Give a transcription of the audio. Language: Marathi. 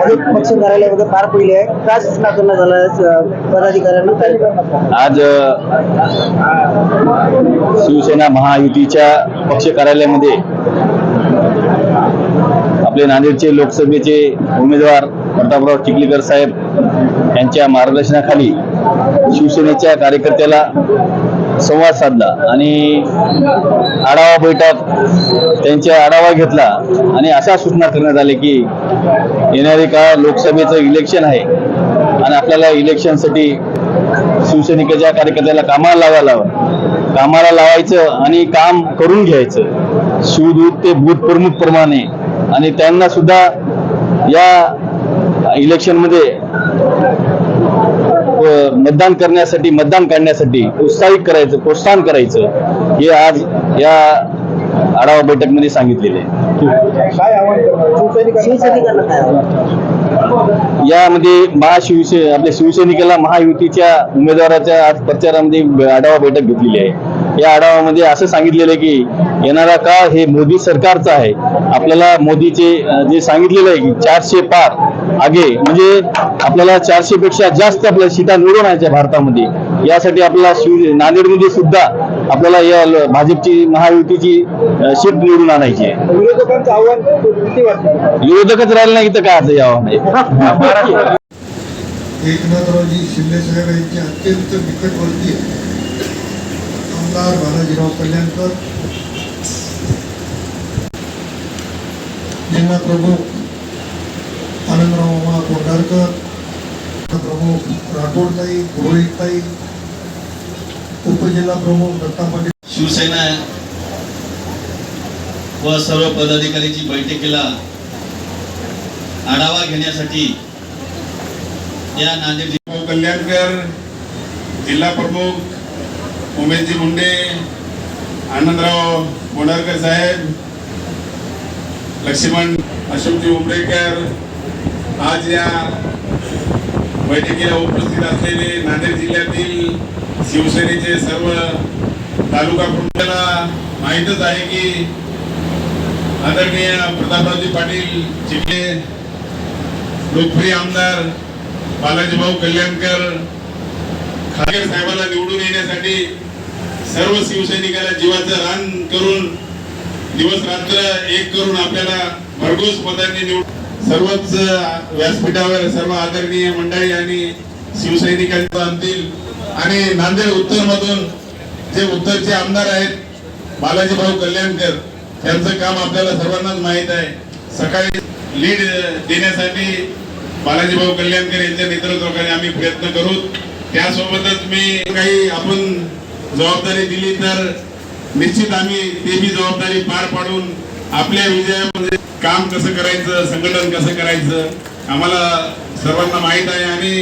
पक्ष कार्यालयामध्ये पार पडली आहे. काय सूचना करण्यात पदाधिकाऱ्यांना आज शिवसेना महायुतीच्या पक्ष कार्यालयामध्ये आपले नांदेडचे लोकसभेचे उमेदवार प्रतापराव चिखलीकर साहेब यांच्या मार्गदर्शनाखाली शिवसेनेच्या कार्यकर्त्याला संवाद साधला आणि आढावा बैठक त्यांचा आढावा घेतला आणि अशा सूचना करण्यात आल्या की येणारे काळ लोकसभेचं इलेक्शन आहे आणि आपल्याला इलेक्शनसाठी शिवसैनिकाच्या कार्यकर्त्याला कामाला लावायला लावा. कामाला लावायचं आणि काम करून घ्यायचं. शिवदूत ते बूथ प्रमुख प्रमाणे. आणि त्यांना सुद्धा या इलेक्शनमध्ये मतदान करण्यासाठी मतदान काढण्यासाठी उत्साहित करायचं प्रोत्साहन करायचं हे आज या आढावा बैठकमध्ये सांगितलेले आहे. काय आव्हान शिवसैनिकांना काय आव्हान? यामध्ये महाशिवसे आपल्या शिवसैनिकाला महायुतीच्या उमेदवाराच्या आज प्रचारामध्ये आढावा बैठक घेतलेली आहे. या आढावामध्ये असं सांगितलेलं आहे की येणारा काळ हे मोदी सरकारचा आहे. आपल्याला मोदीचे जे सांगितलेलं आहे की चारशे पार आगे म्हणजे आपल्याला चारशे पेक्षा जास्त आपल्या सीटा निवडून आणायच्या भारतामध्ये. यासाठी आपल्याला शिव नांदेडमध्ये सुद्धा आपल्याला या भाजपची महायुतीची सीट निवडून आणायची आहे. विरोधकांचं आव्हान किती वाटतं? विरोधकच राहिले नाही तर काय आता यावं नाही एकनाथरावजी शिंदे साहेब यांचे अत्यंत निकटवर्ती आमदार बालाजीराव कल्याणकर जिल्हा प्रमुख आनंदराव मामा कोंढारकर प्रमुख राठोडताई पुरोहितताई उपजिल्हा प्रमुख दत्ता पाटील. शिवसेना व सर्व पदाधिकाऱ्यांची बैठकीला आढावा घेण्यासाठी या नांदेड कल्याणकर जिल्हा प्रमुख उमेशजी मुंडे आनंदराव बोंडारकर साहेब लक्ष्मण अशोकजी उमरेकर आज या बैठकीला उपस्थित असलेले नांदेड जिल्ह्यातील शिवसेनेचे सर्व तालुका प्रमुखाला माहीतच आहे की आदरणीय प्रतापरावजी पाटील चिखले लोकप्रिय आमदार बालाजी भाऊ कल्याणकर खारगे साहेबांना निवडून येण्यासाठी सर्व शिवसैनिकांना जीवाचं रान करून दिवस रात्र एक करून आपल्याला भरघोस मतांनी निवड सर्वच व्यासपीठावर सर्व आदरणीय मंडळी आणि शिवसैनिकांचा आणतील आणि नांदेड उत्तर मधून जे उत्तरचे आमदार आहेत बालाजी भाऊ कल्याणकर त्यांचं काम आपल्याला सर्वांनाच माहीत आहे. सकाळी लीड देण्यासाठी बालाजी भाऊ कल्याणकर यांच्या नेतृत्वाखाली आम्ही प्रयत्न करू. त्यासोबतच मी काही आपण जबाबदारी दिली तर निश्चित आम्ही ते बी जबाबदारी पार पाडून आपल्या विजयामध्ये काम कसं करायचं संघटन कसं करायचं आम्हाला सर्वांना माहीत आहे आणि